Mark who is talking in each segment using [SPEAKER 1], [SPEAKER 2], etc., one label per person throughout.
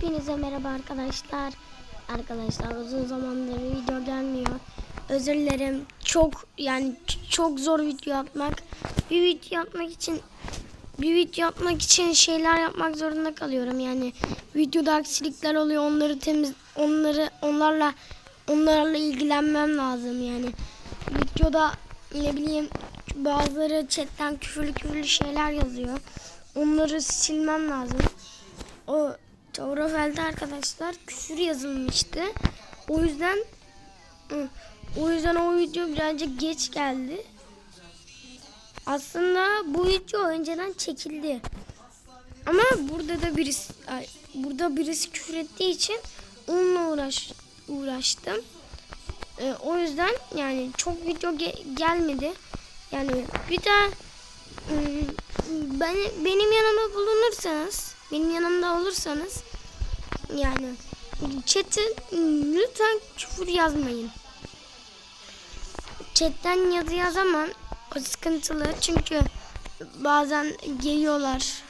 [SPEAKER 1] Hepinize merhaba arkadaşlar. Arkadaşlar uzun zamandır video gelmiyor. Özür dilerim. Çok yani çok zor video yapmak. Bir video yapmak için bir video yapmak için şeyler yapmak zorunda kalıyorum. Yani videoda aksilikler oluyor. Onları temiz onları onlarla onlarla ilgilenmem lazım yani. Videoda ne bileyim bazıları chatten küfürlü küfürlü şeyler yazıyor. Onları silmem lazım. O Taurofel'de arkadaşlar küfür yazılmıştı. O yüzden o yüzden o video birazcık geç geldi. Aslında bu video önceden çekildi. Ama burada da birisi ay, burada birisi küfür ettiği için onunla uğraş uğraştım. Ee, o yüzden yani çok video ge- gelmedi. Yani bir daha ım, ben benim yanıma bulunursanız, benim yanımda olursanız yani chat'e lütfen küfür yazmayın. Chat'ten yazı yazamam. O sıkıntılı çünkü bazen geliyorlar.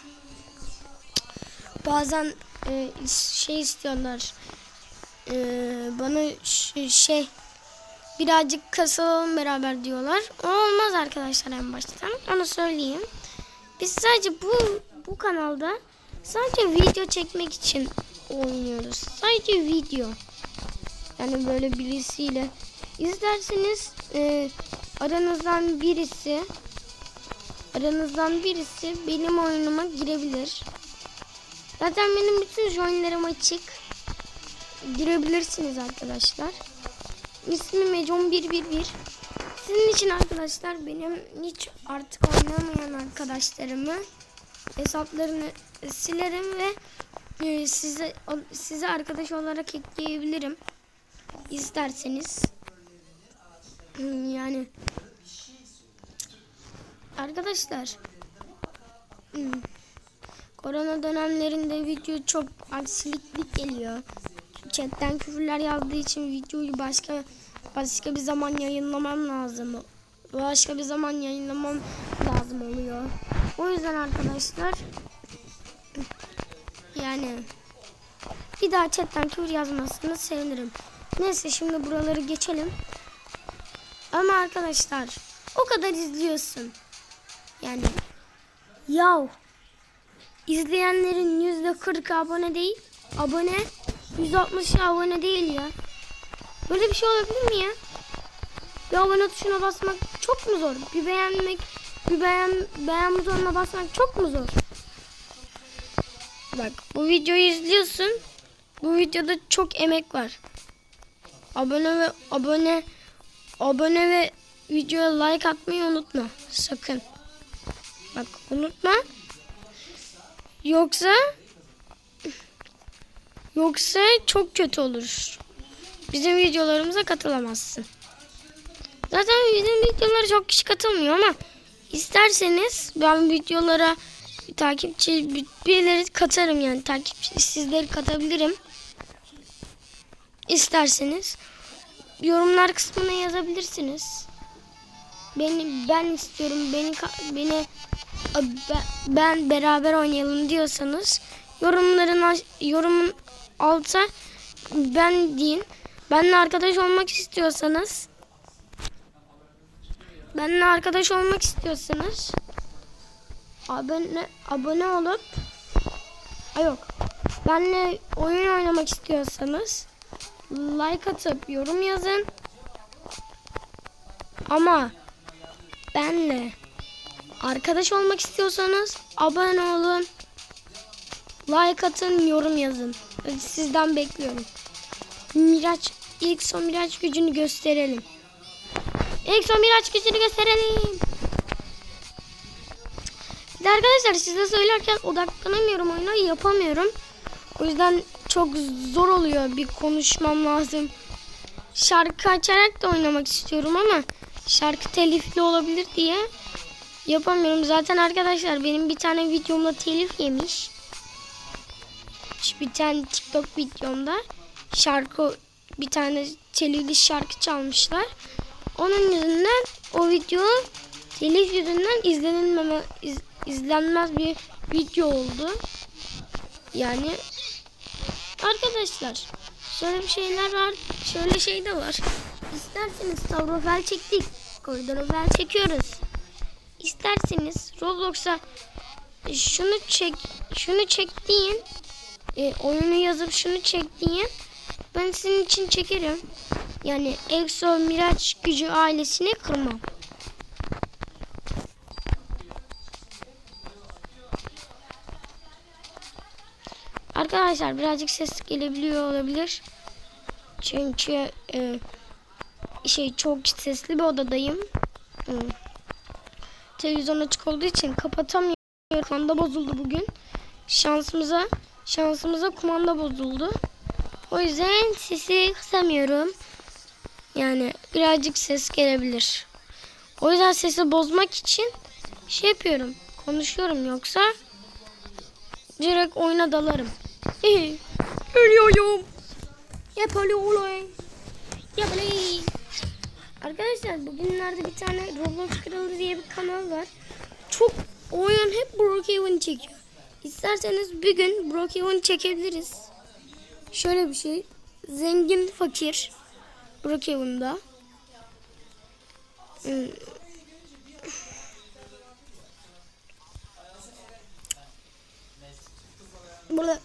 [SPEAKER 1] Bazen e, şey istiyorlar. E, bana şey birazcık kasalım beraber diyorlar. O olmaz arkadaşlar en baştan. Onu söyleyeyim. Biz sadece bu bu kanalda sadece video çekmek için oynuyoruz. Sadece video. Yani böyle birisiyle izlerseniz e, aranızdan birisi aranızdan birisi benim oyunuma girebilir. Zaten benim bütün joinlerim açık. Girebilirsiniz arkadaşlar. İsmim Econ 111. Sizin için arkadaşlar benim hiç artık oynamayan arkadaşlarımı hesaplarını silerim ve e, size size arkadaş olarak ekleyebilirim. İsterseniz. Hmm, Yani arkadaşlar hmm, korona dönemlerinde video çok aksiliklik geliyor. Chatten küfürler yazdığı için videoyu başka başka bir zaman yayınlamam lazım. Başka bir zaman yayınlamam lazım oluyor. O yüzden arkadaşlar yani bir daha chatten küfür yazmazsanız sevinirim. Neyse şimdi buraları geçelim. Ama arkadaşlar o kadar izliyorsun. Yani yav izleyenlerin yüzde 40 abone değil. Abone 160 abone değil ya. Böyle bir şey olabilir mi ya? Bir abone tuşuna basmak çok mu zor? Bir beğenmek, bir beğen, beğen butonuna basmak çok mu zor? Bak bu videoyu izliyorsun. Bu videoda çok emek var. Abone ve abone abone ve videoya like atmayı unutma. Sakın. Bak unutma. Yoksa yoksa çok kötü olur. Bizim videolarımıza katılamazsın. Zaten bizim videolara çok kişi katılmıyor ama isterseniz ben videolara takipçi bir- birileri katarım yani takipçi sizleri katabilirim. İsterseniz yorumlar kısmına yazabilirsiniz. Beni ben istiyorum beni beni ben, beraber oynayalım diyorsanız yorumların yorumun alta ben deyin. Benimle arkadaş olmak istiyorsanız benimle arkadaş olmak istiyorsanız abone abone olup Ay yok. Benle oyun oynamak istiyorsanız like atıp yorum yazın. Ama benle arkadaş olmak istiyorsanız abone olun. Like atın, yorum yazın. Sizden bekliyorum. Miraç, ilk son Miraç gücünü gösterelim. İlk son Miraç gücünü gösterelim. Bir de arkadaşlar size söylerken odaklanamıyorum oyuna yapamıyorum. O yüzden çok zor oluyor bir konuşmam lazım. Şarkı açarak da oynamak istiyorum ama şarkı telifli olabilir diye yapamıyorum. Zaten arkadaşlar benim bir tane videomda telif yemiş. Bir tane TikTok videomda şarkı bir tane telifli şarkı çalmışlar. Onun yüzünden o video telif yüzünden izlenilmeme iz- izlenmez bir video oldu. Yani Arkadaşlar şöyle bir şeyler var. Şöyle şey de var. İsterseniz Tavrofel çektik. Koridorofel çekiyoruz. İsterseniz Roblox'a şunu çek şunu çek deyin. E, oyunu yazıp şunu çek deyin. Ben senin için çekerim. Yani Exo Miraç gücü ailesini kırmam. Arkadaşlar birazcık ses gelebiliyor olabilir. Çünkü e, şey çok sesli bir odadayım. E, televizyon açık olduğu için kapatamıyorum. Kumanda bozuldu bugün. Şansımıza şansımıza kumanda bozuldu. O yüzden sesi kısamıyorum. Yani birazcık ses gelebilir. O yüzden sesi bozmak için şey yapıyorum. Konuşuyorum yoksa direkt oyuna dalarım. Ölüyorum. Yapalım. Yapalım. Arkadaşlar bugünlerde bir tane Roblox Kralı diye bir kanal var. Çok oyun hep Brookhaven çekiyor. İsterseniz bir gün Brookhaven çekebiliriz. Şöyle bir şey. Zengin fakir. Brookhaven'da. Hmm. Burada?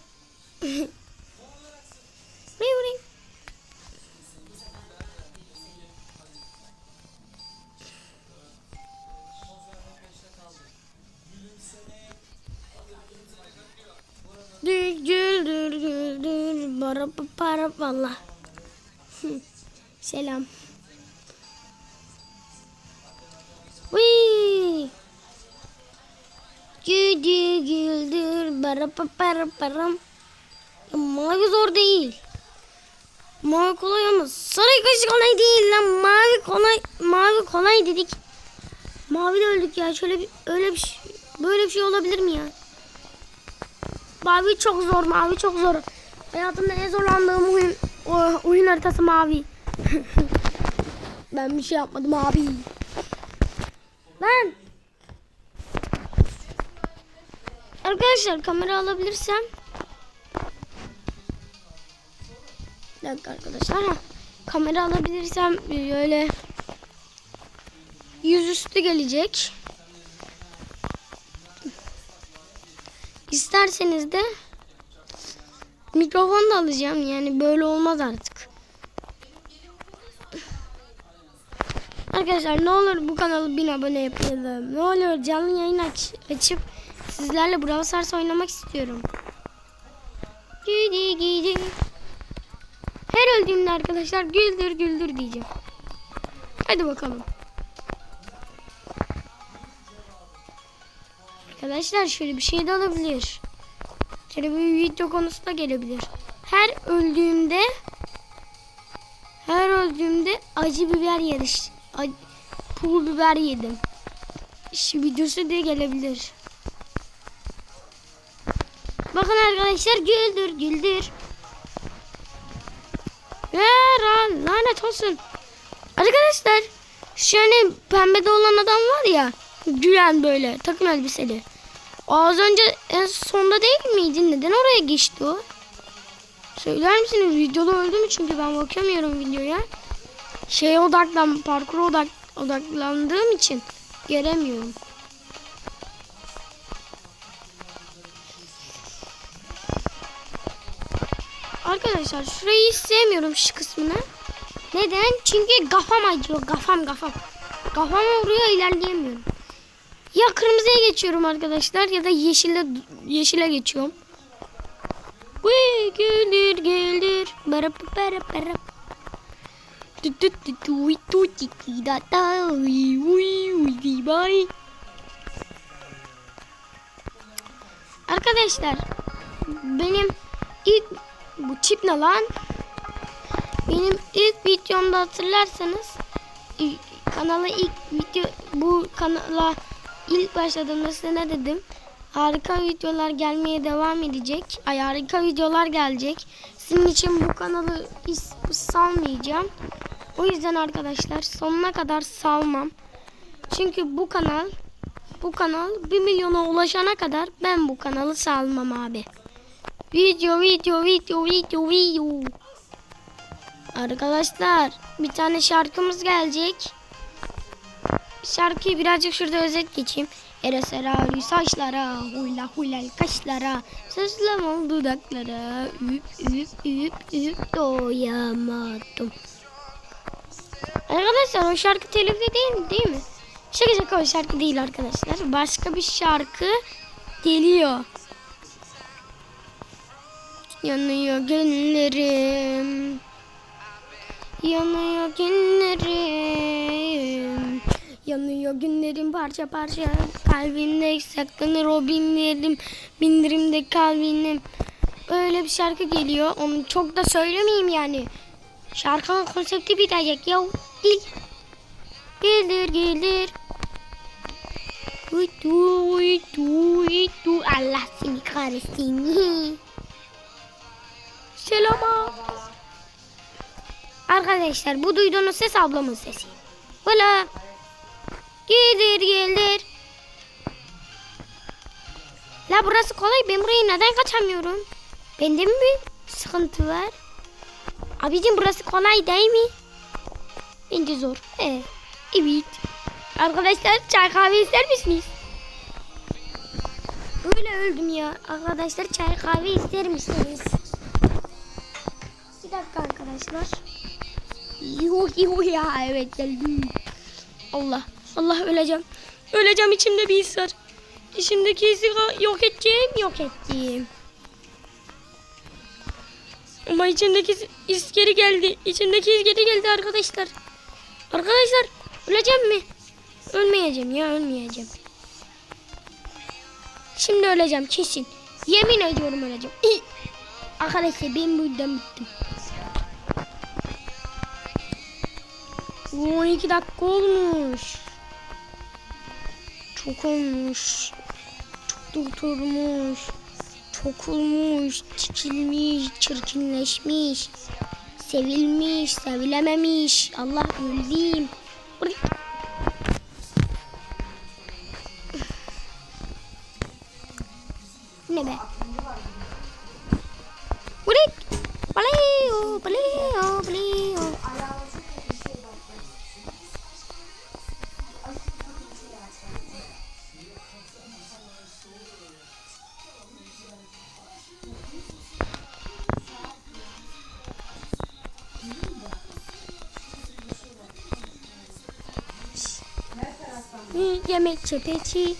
[SPEAKER 1] Dül dül dül dül dül bara para valla. Selam. Wee. Güldür güldür bara para param. Mavi zor değil. Mavi kolay ama sarı kaşı kolay değil lan. Mavi kolay mavi kolay dedik. Mavi de öldük ya. Şöyle bir öyle bir şey, böyle bir şey olabilir mi ya? Mavi çok zor, mavi çok zor. Hayatımda en zorlandığım oyun oyun haritası mavi. ben bir şey yapmadım abi. Ben Arkadaşlar kamera alabilirsem Bir dakika arkadaşlar. Ha. Kamera alabilirsem böyle yüzüstü gelecek. İsterseniz de mikrofon da alacağım. Yani böyle olmaz artık. Arkadaşlar ne olur bu kanalı bin abone yapalım. Ne olur canlı yayın aç, açıp sizlerle Brawl Stars oynamak istiyorum. Gidi gidi. Her öldüğümde arkadaşlar güldür güldür diyeceğim. Hadi bakalım. Arkadaşlar şöyle bir şey de olabilir. Şöyle bir video konusu da gelebilir. Her öldüğümde her öldüğümde acı biber yarış. Acı, pul biber yedim. Şu videosu da gelebilir. Bakın arkadaşlar güldür güldür. Ya lanet olsun. Arkadaşlar şu hani pembede olan adam var ya. Gülen böyle takım elbiseli. Az önce en sonda değil miydi? Neden oraya geçti o? Söyler misiniz? Videoda öldü mü? Çünkü ben bakamıyorum videoya. Şeye odaklan, parkur odak, odaklandığım için göremiyorum. Arkadaşlar şurayı hiç sevmiyorum şu kısmını. Neden? Çünkü kafam acıyor. Kafam kafam. Kafama vuruyor ilerleyemiyorum. Ya kırmızıya geçiyorum arkadaşlar ya da yeşile yeşile geçiyorum. Vay güldür güldür. Barap barap barap. Arkadaşlar benim ilk bu tip ne lan? Benim ilk videomda hatırlarsanız kanala ilk video bu kanala ilk başladığımda size ne dedim? Harika videolar gelmeye devam edecek. Ay harika videolar gelecek. Sizin için bu kanalı salmayacağım. O yüzden arkadaşlar sonuna kadar salmam. Çünkü bu kanal bu kanal 1 milyona ulaşana kadar ben bu kanalı salmam abi. Video video video video video. Arkadaşlar bir tane şarkımız gelecek. Şarkıyı birazcık şurada özet geçeyim. Ereserali saçlara, huyla huyla kaşlara, sızlama dudaklara, üp üp üp üp doyamadım. Arkadaşlar o şarkı telifli değil? Değil mi? Şaka şaka o şarkı değil arkadaşlar. Başka bir şarkı geliyor. Yanıyor günlerim. Yanıyor günlerim. Yanıyor günlerim parça parça. Kalbimde saklanır o binlerim. Bindirimde kalbim. Öyle bir şarkı geliyor. Onu çok da söylemeyeyim yani. Şarkının konsepti bitecek ya. Gel. Gelir gelir. Uydu uydu uydu. Allah seni kahretsin. Selam. Arkadaşlar bu duyduğunuz ses ablamın sesi. Valla. Gelir gelir. La burası kolay. Ben burayı neden kaçamıyorum? Bende mi bir sıkıntı var? Abicim burası kolay değil mi? Bence zor. He. Evet. Arkadaşlar çay kahve ister misiniz? Böyle öldüm ya. Arkadaşlar çay kahve ister misiniz? Bir dakika arkadaşlar. Yuh yuh ya evet geldim. Allah Allah öleceğim. Öleceğim içimde bir his var. İçimdeki hissi yok edeceğim yok ettim. Ama içimdeki his geri geldi. İçimdeki his geri geldi arkadaşlar. Arkadaşlar öleceğim mi? Ölmeyeceğim ya ölmeyeceğim. Şimdi öleceğim kesin. Yemin ediyorum öleceğim. İy. Arkadaşlar ben buradan bittim. 12 dakika olmuş. Çok olmuş. Çok doktormuş. Çok olmuş. Çekilmiş, çirkinleşmiş. Sevilmiş, sevilememiş. Allah öldüm. Yemek sepeti.